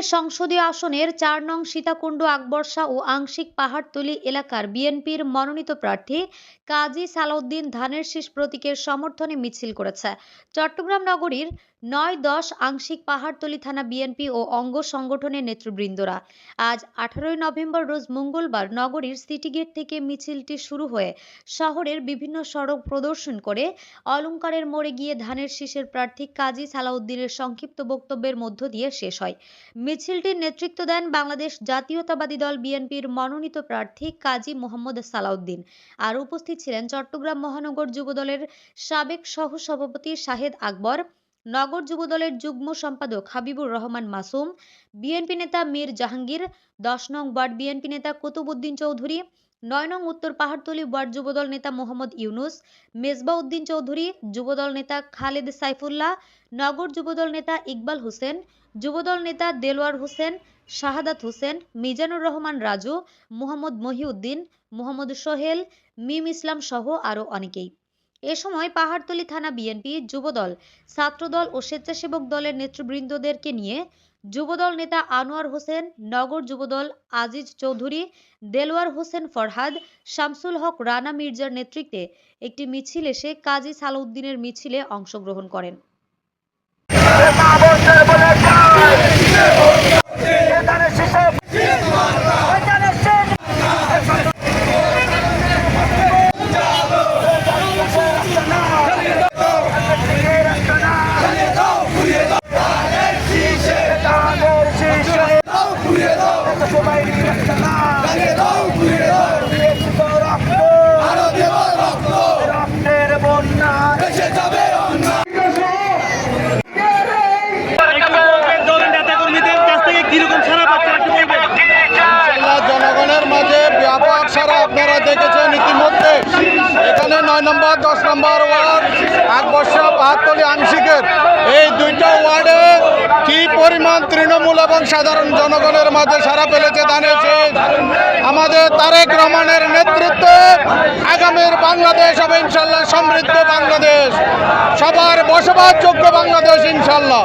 চট্টগ্রামের সংসদীয় আসনের চার নং সীতাকুণ্ড আকবরসা ও আংশিক পাহাড়তলি এলাকার বিএনপির মনোনীত প্রার্থী কাজী সালাউদ্দিন ধানের শীষ প্রতীকের সমর্থনে মিছিল করেছে। চট্টগ্রাম নগরীর নয় দশ আংশিক পাহাড়তলি থানা বিএনপি ও অঙ্গ সংগঠনের নেতৃবৃন্দরা আজ আঠারোই নভেম্বর রোজ মঙ্গলবার নগরীর সিটি গেট থেকে মিছিলটি শুরু হয়ে শহরের বিভিন্ন সড়ক প্রদর্শন করে অলংকারের মোড়ে গিয়ে ধানের শীষের প্রার্থী কাজী সালাউদ্দিনের সংক্ষিপ্ত বক্তব্যের মধ্য দিয়ে শেষ হয়। মিছিলটির নেতৃত্ব দেন বাংলাদেশ জাতীয়তাবাদী দল বিএনপির মনোনীত প্রার্থী কাজী মোহাম্মদ সালাউদ্দিন। আর উপস্থিত ছিলেন চট্টগ্রাম মহানগর যুবদলের সাবেক সহ সভাপতি শাহেদ আকবর নগর যুবদলের যুগ্ম সম্পাদক হাবিবুর রহমান মাসুম, বিএনপি নেতা মীর জাহাঙ্গীর, দশ নং ওয়ার্ড বিএনপি নেতা কুতুবুদ্দিন চৌধুরী, নয় নং উত্তর পাহাড়তলী ওয়ার্ড যুবদল নেতা মোহাম্মদ ইউনুস, মেজবাউদ্দিন চৌধুরী, যুবদল নেতা খালেদ সাইফুল্লাহ, নগর যুবদল নেতা ইকবাল হোসেন, যুবদল নেতা দেলোয়ার হোসেন, শাহাদাত হোসেন, মিজানুর রহমান রাজু, মোহাম্মদ মহিউদ্দিন, মোহাম্মদ সোহেল, মিম ইসলাম সহ আরও অনেকেই। এ সময় পাহাড়তলী থানা বিএনপি যুবদল, ছাত্রদল ও স্বেচ্ছাসেবক দলের নেতৃবৃন্দদেরকে নিয়ে যুবদল নেতা আনোয়ার হোসেন, নগর যুবদল আজিজ চৌধুরী, দেলোয়ার হোসেন ফরহাদ, শামসুল হক রানা মির্জার নেতৃত্বে একটি মিছিল এসে কাজী সালাউদ্দিনের মিছিলে অংশগ্রহণ করেন রক্তের বন্যা দলের নেতা কর্মীদের কাছ থেকে কীরকম সারা পাচ্ছেন একটু বলবেন ইনশাআল্লাহ জনগণের মাঝে ব্যাপক সারা আপনারা দেখেছেন ইতিমধ্যে এখানে নয় নম্বর, দশ নম্বর ওয়ার্ড আকবর্ষা পাহাড়তলি আংশিকের। এই দুইটা ওয়ার্ডে কি পরিমাণ তৃণমূল এবং সাধারণ জনগণের মাঝে সারা ফেলেছে শীষ। আমাদের তারেক রহমানের নেতৃত্বে আগামীর বাংলাদেশ হবে ইনশাল্লাহ সমৃদ্ধ বাংলাদেশ। সবার বসবাসযোগ্য বাংলাদেশ ইনশাল্লাহ।